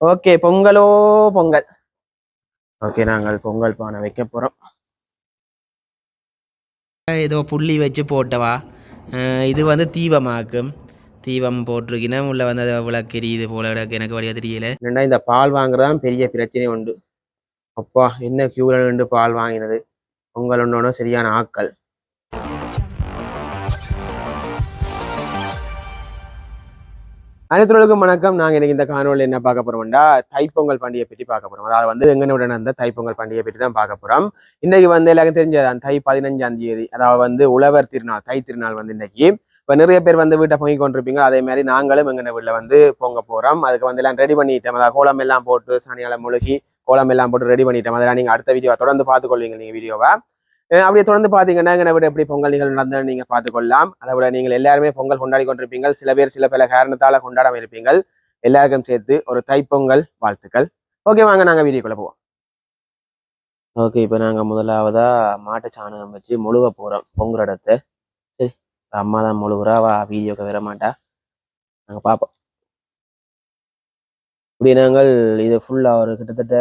Okay பொங்கலோ Pongal. Okay நாங்கள் பொங்கல் பானை வைக்க போறோம். ஏதோ புள்ளி வச்சு போட்டவா? இது வந்து தீபமாக்கும் தீபம் போட்டிருக்கினா உள்ள வந்து அதை விளக்கெரி இது போல எனக்கு வழியாக தெரியல. என்னடா இந்த பால் வாங்குறதான் பெரிய பிரச்சனை உண்டு. அப்பா என்ன நின்று பால் வாங்கினது? பொங்கல் ஒன்னோட சரியான ஆக்கள் அனைத்துகளுக்கும் வணக்கம். நாங்கள் இன்னைக்கு இந்த காணொலியில் என்ன பார்க்க போறோம்டா தைப்பொங்கல் பண்டிகை பற்றி பார்க்க போறோம். அதாவது வந்து எங்கனுடன் அந்த தைப்பொங்கல் பண்டிகை பற்றி தான் பார்க்க போறோம். இன்னைக்கு வந்து எல்லாருக்கும் தெரிஞ்சதான் தை பதினஞ்சாம் தேதி. அதாவது வந்து உழவர் திருநாள் தை திருநாள் வந்து இன்னைக்கு. இப்போ நிறைய பேர் வந்து வீட்டை பொங்கி கொண்டிருப்பீங்க. அதே மாதிரி நாங்களும் எங்க வீட்டில் வந்து பொங்க போகிறோம் அதுக்கு வந்து எல்லாம் ரெடி பண்ணிட்டோம். அதாவது கோலம் எல்லாம் போட்டு சாணியால முழுகி கோலம் எல்லாம் போட்டு ரெடி பண்ணிட்டோம். அதெல்லாம் நீங்கள் அடுத்த வீடியோ தொடர்ந்து பார்த்துக்கொள்வீங்க நீங்கள் வீடியோவை அப்படியே தொடர்ந்து பார்த்தீங்கன்னா எங்க விட எப்படி பொங்கல் நிகழ்வு நடந்தது நீங்கள் பார்த்துக்கொள்ளலாம். அதை விட நீங்கள் எல்லாருமே பொங்கல் கொண்டாடி கொண்டிருப்பீங்க சில பேர் சில பல காரணத்தால் கொண்டாடாம இருப்பீங்க எல்லாருக்கும் சேர்த்து ஒரு தைப்பொங்கல் வாழ்த்துக்கள். ஓகே வாங்க நாங்கள் வீடியோக்குள்ளே போவோம். ஓகே இப்போ நாங்க முதலாவதா மாட்டு சாணகம் வச்சு முழுக போகிறோம் பொங்குற இடத்த சரி அம்மா தான் முழுகுறா வா வீடியோக்கு வர மாட்டா. நாங்க பார்ப்போம் இப்படி நாங்கள் இது ஃபுல்லாக ஒரு கிட்டத்தட்ட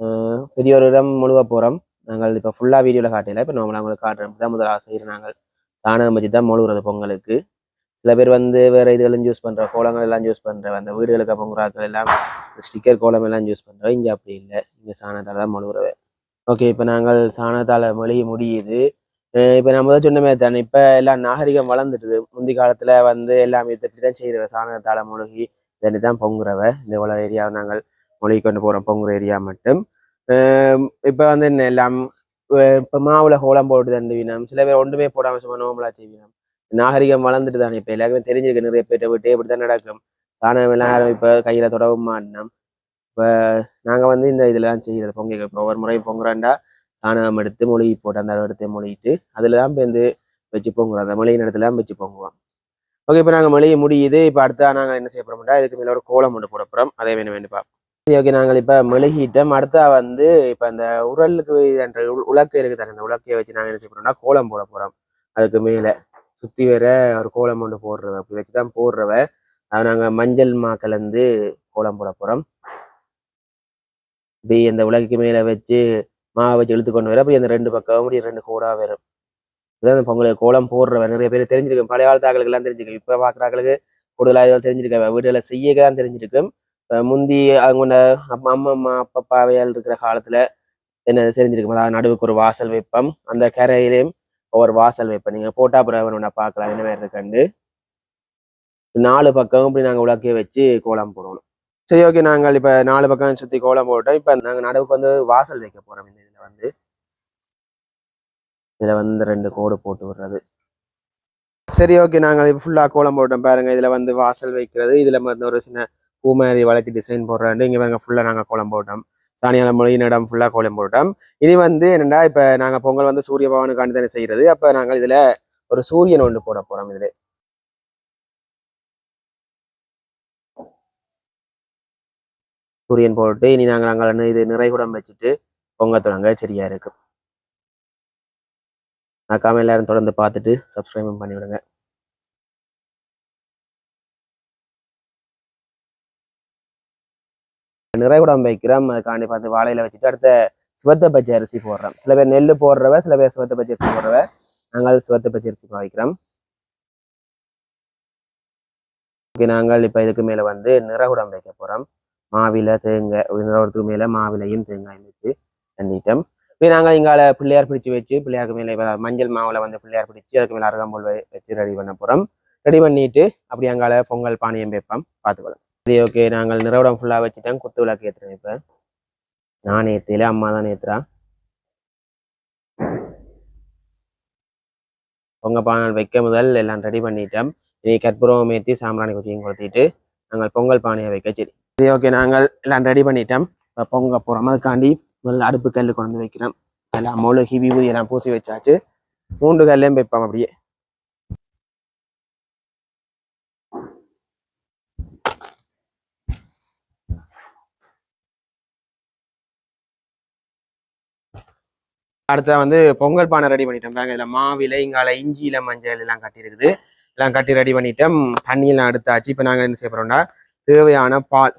அஹ், பெரிய ஒரு இடம் முழுக போகிறோம் நாங்கள் இப்போ ஃபுல்லாக வீடியோவில் காட்டல. இப்போ நார்மலாக உங்களுக்கு காட்டுறோம். தான் முதலாக செய்கிறோம் நாங்கள் சாணகம் வச்சு தான் முழுகிறது பொங்கலுக்கு. சில பேர் வந்து வேறு இதுகளும் யூஸ் பண்ணுற கோலங்கள் எல்லாம் யூஸ் பண்ணுற அந்த வீடுகளுக்கு பொங்குறாக்கள் எல்லாம் ஸ்டிக்கர் கோலம் எல்லாம் யூஸ் பண்ணுறோம் இங்கே அப்படி இல்லை. இங்கே சாணத்தால் தான் முழுகிறவை ஓகே இப்போ நாங்கள் சாணத்தால் மொழிய முடியுது. இப்போ நான் முதல் சொன்ன மாதிரி தானே. இப்போ எல்லாம் நாகரிகம் வளர்ந்துட்டுது முந்தி காலத்தில் வந்து எல்லாமே இப்படி தான் செய்கிறவ சாணத்தால் முழுகி இதனை தான் பொங்குறவ. இந்த உலக ஏரியாவை நாங்கள் மொழிகி கொண்டு போகிறோம் பொங்குற ஏரியா மட்டும். இப்போ வந்து என்ன எல்லாம் இப்போ மாவுல கோலம் போட்டு தண்டுவினம் சில பேர் ஒன்றுமே போடாமல் சும்மா நோம்பலா செய்வினம் நாகரிகம் வளர்ந்துட்டு தானே இப்போ எல்லாருமே தெரிஞ்சிருக்கு நிறைய பேர்ட்ட விட்டு இப்படி தான் நடக்கும் சாணம் எல்லாம் இப்போ கையில் தொடவும் மாட்டினோம் இப்போ நாங்கள் வந்து இந்த இதெல்லாம் செய்கிறது பொங்கல் இப்போ ஒவ்வொரு முறையும் பொங்குறாண்டா சாணகம் எடுத்து மொழிகி போட்டு அந்த எடுத்து மொழிகிட்டு அதில் தான் இப்போ வந்து வச்சு பொங்குறோம் அந்த மொழியின் இடத்துல வச்சு பொங்குவோம் ஓகே இப்போ நாங்கள் மொழியை முடியுது இப்போ அடுத்தா நாங்கள் என்ன செய்ய போகிறோம்டா இதுக்கு மேலே ஒரு கோலம் ஒன்று போட போகிறோம் அதே வேணும் வேணும் பார்ப்போம் ஓகே நாங்கள் இப்போ மெழுகிட்டோம். அடுத்தா வந்து இப்போ அந்த உரலுக்கு என்ற உலக்கை இருக்குது தானே அந்த உலக்கையை வச்சு நாங்கள் என்ன செய்ய கோலம் போட போகிறோம் அதுக்கு மேலே சுற்றி வேற ஒரு கோலம் ஒன்று போடுறவ அப்படி வச்சு தான் போடுறவ அதை நாங்கள் மஞ்சள் மா கலந்து கோலம் போட போகிறோம் இப்படி அந்த உலகைக்கு மேலே வச்சு மாவை வச்சு இழுத்து கொண்டு வர அப்படி அந்த ரெண்டு பக்கம் அப்படி ரெண்டு கோடாக வரும். இதான் அந்த பொங்கல் கோலம் போடுறவ நிறைய பேர் தெரிஞ்சிருக்கும். பழைய காலத்து ஆக்களுக்கு எல்லாம் தெரிஞ்சிருக்கும். இப்போ பார்க்குறாங்களுக்கு கூடுதலாக இதெல்லாம் தெரிஞ்சிருக்கா வீடுகளை செய்யக்க தான் தெரிஞ்சிருக்கும். முந்தி அவங்க அம்மா அம்மா அப்பா அப்பாவையால் இருக்கிற காலத்துல என்ன தெரிஞ்சிருக்கும்? அதாவது நடுவுக்கு ஒரு வாசல் வைப்பம். அந்த கரையிலையும் ஒரு வாசல் வைப்பம். நீங்க போட்டா பிறகு பார்க்கலாம். என்ன மாதிரி இருக்கண்டு நாலு பக்கம் இப்படி நாங்க உலக்கைய வச்சு கோலம் போடணும். சரி ஓகே. நாங்கள் இப்ப நாலு பக்கம் சுத்தி கோலம் போட்டோம் இப்ப நாங்க நடுவுக்கு வந்து வாசல் வைக்க போகிறோம் இந்த இதில் வந்து. இதுல வந்து ரெண்டு கோடு போட்டு விடுறது. சரி ஓகே. நாங்கள் இப்போ ஃபுல்லாக கோலம் போட்டோம் பாருங்க. இதுல வந்து வாசல் வைக்கிறது. இதுல வந்து ஒரு சின்ன பூ மாதிரி வளர்த்தி டிசைன் போடுறாண்டு இங்கே பாருங்க ஃபுல்லாக நாங்கள் கோலம் போட்டோம். சாணியால மொழியின் இடம் ஃபுல்லாக கோலம் போட்டோம். இனி வந்து என்னடா இப்போ நாங்கள் பொங்கல் வந்து சூரிய பகவானுக்காண்டி தானே செய்கிறது அப்போ நாங்கள் இதில் ஒரு சூரியன் ஒன்று போட போகிறோம் இதில். சூரியன் போட்டு இனி நாங்கள் நாங்கள் இது நிறைகுடம் வச்சுட்டு பொங்க தொடங்க சரியா இருக்கும் மறக்காம எல்லாரும் தொடர்ந்து பார்த்துட்டு சப்ஸ்கிரைபும் பண்ணிவிடுங்க. நிறைகுடம் வைக்கிறோம். அதுக்காண்டி பார்த்து வாழையில வச்சுட்டு அடுத்த சிவத்த பச்சை அரிசி போடுறோம். சில பேர் நெல் போடுறவ சில பேர் சிவத்த பச்சை அரிசி போடுறவ நாங்கள் சிவத்த பச்சை அரிசி வைக்கிறோம் ஓகே நாங்கள் இப்போ இதுக்கு மேலே வந்து நிறகுடம் வைக்க போகிறோம் மாவில தேங்காய் நிறகுடத்துக்கு மேலே மாவிலையும் தேங்காயும் வச்சு தண்ணிட்டோம் இப்போ நாங்கள் இங்கால பிள்ளையார் பிடிச்சி வச்சு பிள்ளையாருக்கு மேலே மஞ்சள் மாவில் வந்து பிள்ளையார் பிடிச்சி அதுக்கு மேலே அருகம்புல் வச்சு ரெடி பண்ண போகிறோம் ரெடி பண்ணிட்டு அப்படி அங்கால பொங்கல் பானையம் வைப்போம். பார்த்துக்கலாம் சரி ஓகே நாங்கள் நிறவடம் ஃபுல்லாக வச்சுட்டோம் குத்து விளக்கு ஏற்றுறோம் இப்போ. நான் ஏற்றல அம்மா தான் ஏற்றுறா பொங்க பானல் வைக்க முதல் எல்லாம் ரெடி பண்ணிட்டோம். இனி கற்பூரம் ஏற்றி சாம்பிராணி குச்சியும் கொடுத்திட்டு நாங்கள் பொங்கல் பானையை வைக்க சரி. சரி ஓகே நாங்கள் எல்லாம் ரெடி பண்ணிட்டோம். இப்போ பொங்க போகிறோம் அதுக்காண்டி முதல்ல அடுப்பு கல் கொண்டு வந்து வைக்கிறோம். எல்லாம் மொழுகி விபூதி எல்லாம் பூசி வச்சாச்சு. மூன்று கல்லையும் வைப்போம் அப்படியே. அடுத்த வந்து பொங்கல் பானை ரெடி பண்ணிட்டோம் பாருங்க. இதில் மாவில இங்கால இஞ்சியில மஞ்சள் எல்லாம் கட்டியிருக்குது எல்லாம் கட்டி ரெடி பண்ணிட்டோம் தண்ணியெல்லாம் எடுத்தாச்சு. இப்போ நாங்கள் என்ன செய்ய போகிறோம்னா தேவையான பால்.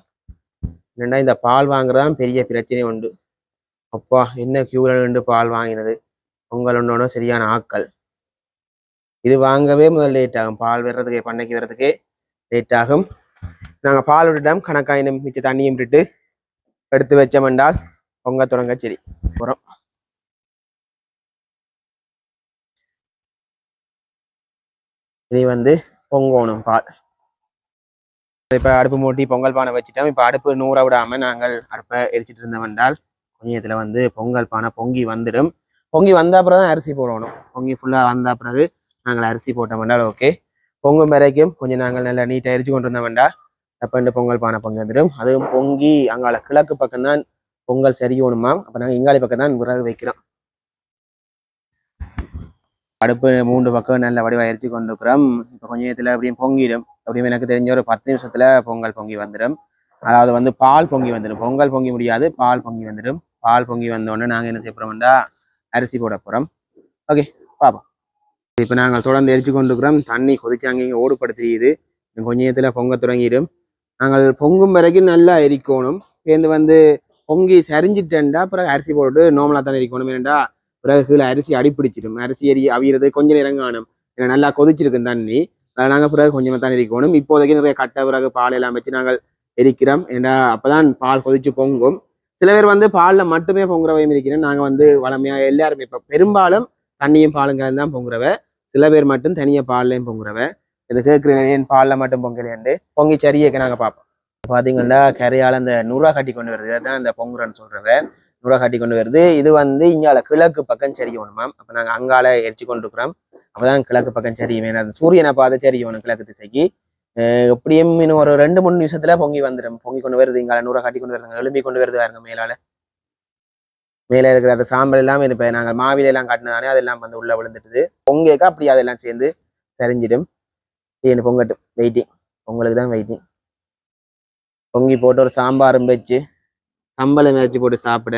என்னென்னா இந்த பால் வாங்குறதான் பெரிய பிரச்சனை உண்டு. அப்பா என்ன கியூல நின்று பால் வாங்கினது? பொங்கல் ஒன்று சரியான ஆட்கள். இது வாங்கவே முதல் லேட் ஆகும். பால் வர்றதுக்கு பண்ணைக்கு வர்றதுக்கே லேட் ஆகும். நாங்கள் பால் விட்டுட்டோம். கணக்காயினும் மிச்ச தண்ணியும் விட்டுட்டு எடுத்து வச்சோம் என்றால் பொங்கல் தொடங்க சரி. போகிறோம் இது வந்து பொங்கணும் பால் இப்போ அடுப்பு மூட்டி பொங்கல் பானை வச்சுட்டோம். இப்போ அடுப்பு நூற விடாமல் நாங்கள் அடுப்பை எரிச்சிட்டு இருந்தோம் என்றால் கொஞ்சத்துல வந்து பொங்கல் பானை பொங்கி வந்துடும். பொங்கி வந்த அப்புறம் தான் அரிசி போடணும். பொங்கி ஃபுல்லாக வந்த பிறகு நாங்கள் அரிசி போட்டோம் என்றால் ஓகே பொங்கும் வரைக்கும் கொஞ்சம் நாங்கள் நல்லா நீட்டாக எரிச்சு கொண்டு இருந்தோம் என்றால் அப்போ பொங்கல் பானை பொங்கி வந்துடும். அதுவும் பொங்கி அங்கால கிழக்கு பக்கம் தான் பொங்கல் சரியணுமாம் அப்போ நாங்கள் இங்காலி பக்கம் தான் விறகு வைக்கிறோம். அடுப்பு மூன்று பக்கம் நல்ல வடிவாக எரிச்சு கொண்டிருக்கிறோம். இப்போ கொஞ்ச நேரத்தில் அப்படியும் பொங்கிடும். அப்படியும் எனக்கு தெரிஞ்ச ஒரு பத்து நிமிஷத்துல பொங்கல் பொங்கி வந்துடும். அதாவது வந்து பால் பொங்கி வந்துடும். பொங்கல் பொங்கி முடியாது பால் பொங்கி வந்துடும். பால் பொங்கி வந்த உடனே நாங்கள் என்ன செய்ய போறோம்டா அரிசி போட போறோம். ஓகே பார்ப்போம். இப்போ நாங்கள் தொடர்ந்து எரிச்சு கொண்டு இருக்கிறோம் தண்ணி கொதிச்சு அங்கேயும் இங்கே ஓடுபடுத்திடுது கொஞ்ச நேரத்தில் பொங்க தொடங்கிடும். நாங்கள் பொங்கும் வரைக்கும் நல்லா எரிக்கணும். சேர்ந்து வந்து பொங்கி சரிஞ்சிட்டேன்டா பிறகு அரிசி போட்டு நோமலாக தானே எரிக்கணும். ஏன்டா பிறகு கீழே அரிசி அடிப்பிடிச்சிடும். அரிசி எரி அவியறது கொஞ்சம் நேரம் காணும். ஏன்னா நல்லா கொதிச்சிருக்கும் தண்ணி. அதை நாங்கள் பிறகு கொஞ்சமாக தான் எரிக்கணும் இப்போதைக்கு நிறைய கட்டை பிறகு பால் எல்லாம் வச்சு நாங்கள் எரிக்கிறோம். ஏன்னா அப்போதான் பால் கொதிச்சு பொங்கும். சில பேர் வந்து பாலில் மட்டுமே பொங்குறவையும் இருக்கிறோம். நாங்கள் வந்து வளமையாக எல்லாருமே இப்போ பெரும்பாலும் தண்ணியும் பாலும் கலந்து தான் பொங்குறவ. சில பேர் மட்டும் தனியாக பால்லையும் பொங்குறவ. இது கேட்குற ஏன் பாலில் மட்டும் பொங்கலையாண்டு? பொங்கி சரியக்க நாங்கள் பார்ப்போம். பார்த்தீங்கன்னா கரையால் அந்த நூறுரூவா கட்டி கொண்டு வருது. அதுதான் இந்த பொங்குறன்னு சொல்றவ நுரா காட்டி கொண்டு வருது. இது வந்து இங்கால கிழக்கு பக்கம் சரியணுமாம் அப்போ நாங்கள் அங்கால எரிச்சு கொண்டிருக்கிறோம் அப்பதான் கிழக்கு பக்கம் சரியும். ஏன்னா அது சூரியனை பார்த்து சரியணும் கிழக்கு திசைக்கு. எப்படியும் இன்னும் ஒரு ரெண்டு மூணு நிமிஷத்துல பொங்கி வந்துடும் பொங்கி கொண்டு வருது இங்கால. நூறை காட்டி கொண்டு வருதுங்க எழும்பி கொண்டு வருது பாருங்க மேலால. மேலே இருக்கிற அந்த சாம்பல் எல்லாம் இது இப்போ நாங்கள் மாவில எல்லாம் காட்டினாலே அதெல்லாம் வந்து உள்ள விழுந்துட்டுது. பொங்கேக்கா அப்படி அதெல்லாம் சேர்ந்து தெரிஞ்சிடும் ஏன்னு பொங்கட்டும்? வெயிட்டிங் பொங்கலுக்கு தான் வெயிட்டிங் பொங்கி போட்டு ஒரு சாம்பாரும் வச்சு சம்பளம் ஏதாச்சும் போட்டு சாப்பிட.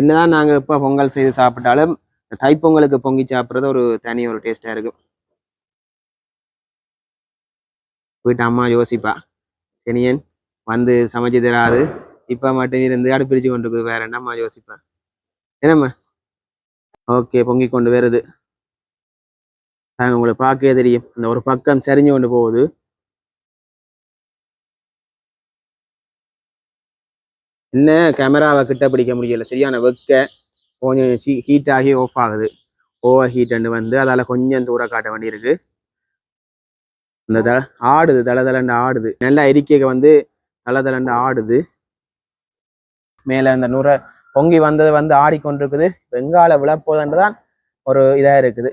என்னதான் நாங்கள் இப்போ பொங்கல் செய்து சாப்பிட்டாலும் தைப்பொங்கலுக்கு பொங்கி சாப்பிட்றது ஒரு தனி ஒரு டேஸ்ட்டாக இருக்கும். வீட்டு அம்மா யோசிப்பா சனியன் வந்து சமைச்சு தராது. இப்போ மட்டும் இருந்து அடுப்பிரிச்சு கொண்டு இருக்குது வேற என்னம்மா யோசிப்பா? என்னம்மா? ஓகே பொங்கி கொண்டு வருது. உங்களை உங்களுக்கு பார்க்கவே தெரியும். அந்த ஒரு பக்கம் சரிஞ்சு கொண்டு போகுது. என்ன கேமராவை கிட்ட பிடிக்க முடியல. சரியான வெக்க கொஞ்சம் ஹீட் ஆகி ஆஃப் ஆகுது. ஓவர் ஹீட் வந்து அதால கொஞ்சம் தூரம் காட்ட வேண்டியிருக்கு இந்த த ஆடுது தலை தலண்டு ஆடுது. நல்லா எரிக்கைக்கு வந்து தலை தலண்டு ஆடுது. மேலே அந்த நுரை பொங்கி வந்தது வந்து ஆடிக்கொண்டிருக்குது. வெங்கால விழப்போதுன்றதான் ஒரு இதாக இருக்குது.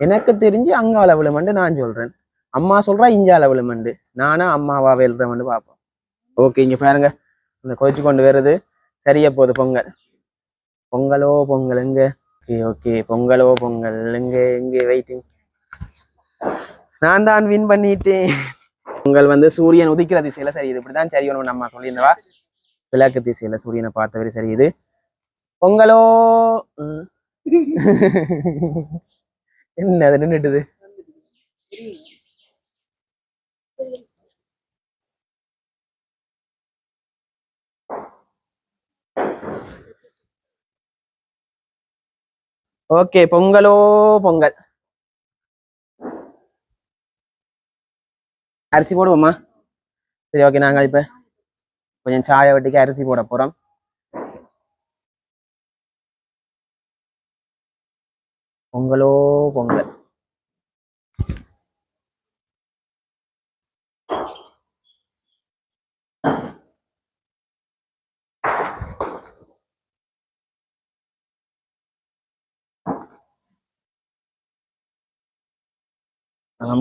எனக்கு தெரிஞ்சு அங்கால விழுமண்டு நான் சொல்கிறேன் அம்மா சொல்றா இஞ்சால விழுமண்டு. நானா அம்மாவா வெல்றேன் பார்ப்போம் ஓகே இங்க பாருங்க. இந்த கொதிச்சு கொண்டு வருது. சரியா போகுது பொங்கல். பொங்கலோ பொங்கல் எங்க ஓகே ஓகே பொங்கலோ பொங்கல் எங்க எங்க வெயிட்டிங் நான் தான் வின் பண்ணிட்டேன். பொங்கல் வந்து சூரியன் உதிக்கிற திசையில சரி இது இப்படிதான் சரி நம்ம சொல்லியிருந்தவா? விளக்கு திசையில சூரியனை பார்த்தவரை சரி இது. பொங்கலோ. என்ன அது நின்றுட்டுது ஓகே பொங்கலோ பொங்கல். அரிசி போடுவோமா? சரி ஓகே நாங்கள் இப்போ கொஞ்சம் சாய வட்டிக்கு அரிசி போட போகிறோம் பொங்கலோ பொங்கல்.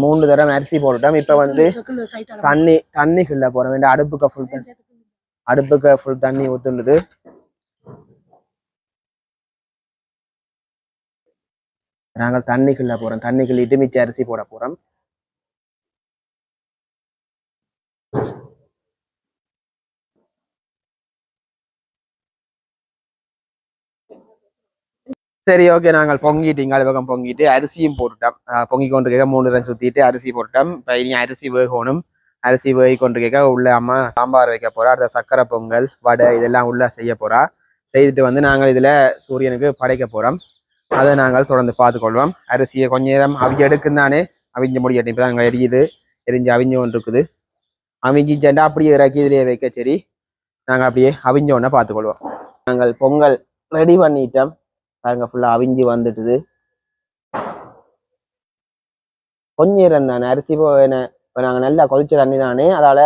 மூணு தடவை அரிசி போட்டுட்டோம். இப்ப வந்து தண்ணி தண்ணி கிள்ள போற வேண்டிய அடுப்புக்கு ஃபுல் தண்ணி அடுப்புக்கு ஃபுல் தண்ணி ஊத்துள்ளது நாங்கள் தண்ணி கிள்ள போறோம். தண்ணி கிள்ளிட்டு மிச்ச அரிசி போட போறோம். சரி ஓகே நாங்கள் பொங்கிட்டு இங்கால பக்கம் பொங்கிட்டு அரிசியும் போட்டுட்டோம். பொங்கி கொண்டு கேட்க மூணு ரன் சுத்திட்டு அரிசி போட்டுட்டோம். இப்போ இனி அரிசி வேகணும். அரிசி வேகி கொண்டு கேட்க உள்ள அம்மா சாம்பார் வைக்க போறா அடுத்த சக்கரை பொங்கல் வடை இதெல்லாம் உள்ள செய்ய போறா. செய்துட்டு வந்து நாங்கள் இதுல சூரியனுக்கு படைக்க போறோம். அதை நாங்கள் தொடர்ந்து பார்த்துக்கொள்வோம். அரிசியை கொஞ்ச நேரம் அவிஞ்சு எடுக்குந்தானே அவிஞ்ச முடியட்டும் இப்போ நாங்கள் எரியுது. எரிஞ்சு அவிஞ்சு கொண்டு இருக்குது ஜெண்டா அப்படியே இறக்கி இதிலேயே வைக்க சரி. நாங்கள் அப்படியே அவிஞ்ச உடனே பார்த்துக்கொள்வோம். நாங்கள் பொங்கல் ரெடி பண்ணிட்டோம். பாருங்க ஃபுல்லா அவிஞ்சு வந்துட்டுது. கொஞ்சம் நேரம் தானே அரிசி இப்போ நாங்கள் நல்லா கொதிச்ச தண்ணி தானே அதால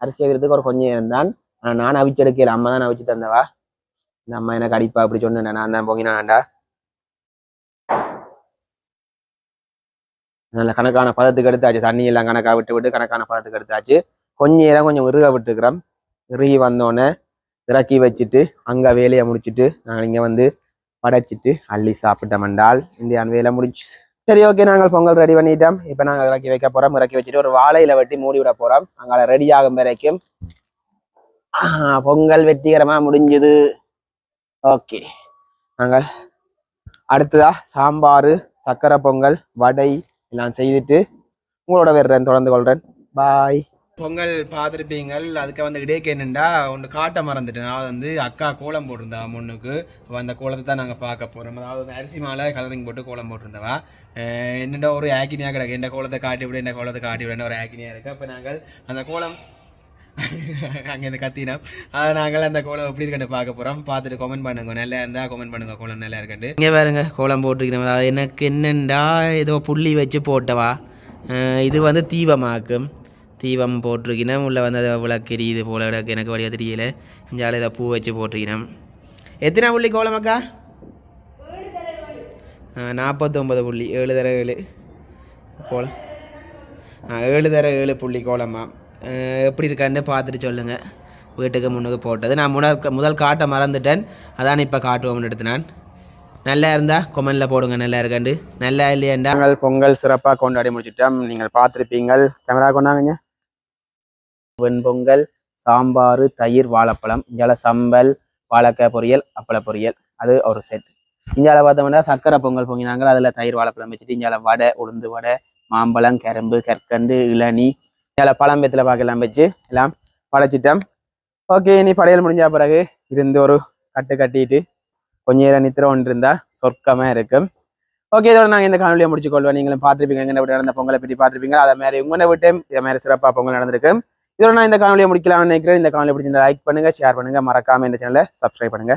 அரிசி வைக்கிறதுக்கு ஒரு கொஞ்சம் நேரம் தான். ஆனா நான் அவிச்சு எடுக்கல அம்மா தான் அவிச்சு தந்தவா. இந்த அம்மா எனக்கு அடிப்பா அப்படி சொன்னேன் நான் தான் பொங்கினாண்டா நல்ல கணக்கான பதத்துக்கு எடுத்தாச்சு தண்ணி எல்லாம் கணக்கா விட்டு விட்டு கணக்கான பதத்துக்கு எடுத்தாச்சு. கொஞ்ச நேரம் கொஞ்சம் இறுக விட்டுக்கிறோம் இறுகி வந்தோடனே இறக்கி வச்சுட்டு அங்க வேலையை முடிச்சிட்டு நாங்கள் இங்க வந்து படைச்சிட்டு அள்ளி சாப்பிட்டோம்ண்டால் இந்தியான் வேலை முடிச்சு சரி ஓகே நாங்கள் பொங்கல் ரெடி பண்ணிட்டோம். இப்போ நாங்கள் இறக்கி வைக்க போறோம். இறக்கி வச்சுட்டு ஒரு வாழையில வெட்டி மூடி விட போறோம். அங்கே ரெடி ஆகும் வரைக்கும். பொங்கல் வெற்றிகரமா முடிஞ்சது. ஓகே நாங்கள் அடுத்ததா சாம்பார் சக்கரை பொங்கல் வடை எல்லாம் செய்துட்டு உங்களோட வர்றேன் தொடர்ந்து கொள்றேன். பாய் பொங்கல் பார்த்துருப்பீங்கள். அதுக்கு வந்து இடையே என்னண்டா ஒன்று காட்ட மறந்துட்டேன். அதாவது வந்து அக்கா கோலம் போட்டிருந்தா முன்னுக்கு. அந்த கோலத்தை தான் நாங்கள் பார்க்க போகிறோம் அதாவது வந்து அரிசி மாலை கலரிங் போட்டு கோலம் போட்டிருந்தவா. என்னென்ன என்னடா ஒரு ஆக்கினியாக கிடக்கு. என்ன கோலத்தை காட்டி விட என்ன கோலத்தை காட்டி விடுன்னு ஒரு ஆக்கினியாக இருக்குது அப்போ நாங்கள் அந்த கோலம் அங்கே இந்த கத்தினோம். அதை நாங்கள் அந்த கோலம் எப்படி இருக்குன்னு பார்க்க போகிறோம் பார்த்துட்டு கமெண்ட் பண்ணுங்க. நல்லா இருந்தால் கமெண்ட் பண்ணுங்க. கோலம் நல்லா இருக்குன்ட்டு. இங்கே பாருங்க கோலம் போட்டிருக்கிறோம். அதாவது எனக்கு என்னண்டா ஏதோ புள்ளி வச்சு போட்டவா. இது வந்து தீபமாக்கும். தீபம் போட்டிருக்கிறோம் உள்ளே வந்து அதை விளக்கெரி இது போல கிடக்கு. எனக்கு வழியாக தெரியல. இஞ்சால இதை பூ வச்சு போட்டிருக்கிறோம் எத்தனை புள்ளி கோலம் அக்கா? நாற்பத்தொம்பது புள்ளி. ஏழு தர ஏழு. கோலம் ஆ ஏழு தர ஏழு புள்ளி கோலமா எப்படி இருக்கான்னு பார்த்துட்டு சொல்லுங்கள் வீட்டுக்கு முன்னுக்கு போட்டது. நான் முதல் முதல் காட்ட மறந்துட்டேன். அதான் இப்போ காட்டுவோம்னு எடுத்து நான் நல்லா இருந்தால் கொமெண்டில் போடுங்க. நல்லா இருக்காண்டு. நல்லா இல்லையாண்டா? நாங்கள் பொங்கல் சிறப்பாக கொண்டாடி முடிச்சுட்டோம். நீங்கள் பார்த்துருப்பீங்கள். கேமரா கொண்டாங்க வெண்பொங்கல் சாம்பார் தயிர் வாழைப்பழம் இங்கால சம்பல் வாழைக்காய் பொரியல் அப்பள பொரியல். அது ஒரு செட் இங்கால பார்த்தோம்னா சக்கரை பொங்கல் பொங்கினாங்க. அதில் தயிர் வாழைப்பழம் வச்சுட்டு இஞ்சால வடை உளுந்து வடை மாம்பழம் கரும்பு கற்கண்டு இளநி. இங்கால பழம் வெத்தில பாக்கெல்லாம் வச்சு எல்லாம் படைச்சிட்டோம். ஓகே இனி படையல் முடிஞ்ச பிறகு இருந்து ஒரு கட்டு கட்டிட்டு கொஞ்ச நேரம் நித்திர ஒன்று இருந்தா சொர்க்கமாக இருக்கும். ஓகே இதோட நாங்கள் இந்த காணொலியை முடிச்சுக்கொள்வோம். நீங்களும் பார்த்துருப்பீங்க. எங்கே வீட்டு நடந்த பொங்கலை பற்றி பார்த்துருப்பீங்க. அதை மாதிரி உங்களை விட்டு இதை மாதிரி சிறப்பாக பொங்கல் நடந்திருக்கு இதோட நான் இந்த காணொலியை முடிக்கலாம்னு நினைக்கிறேன். இந்த காணொலி பிடிச்சிருந்தா லைக் பண்ணுங்க ஷேர் பண்ணுங்க. மறக்காம இந்த சேனலை சப்ஸ்கிரைப் பண்ணுங்க.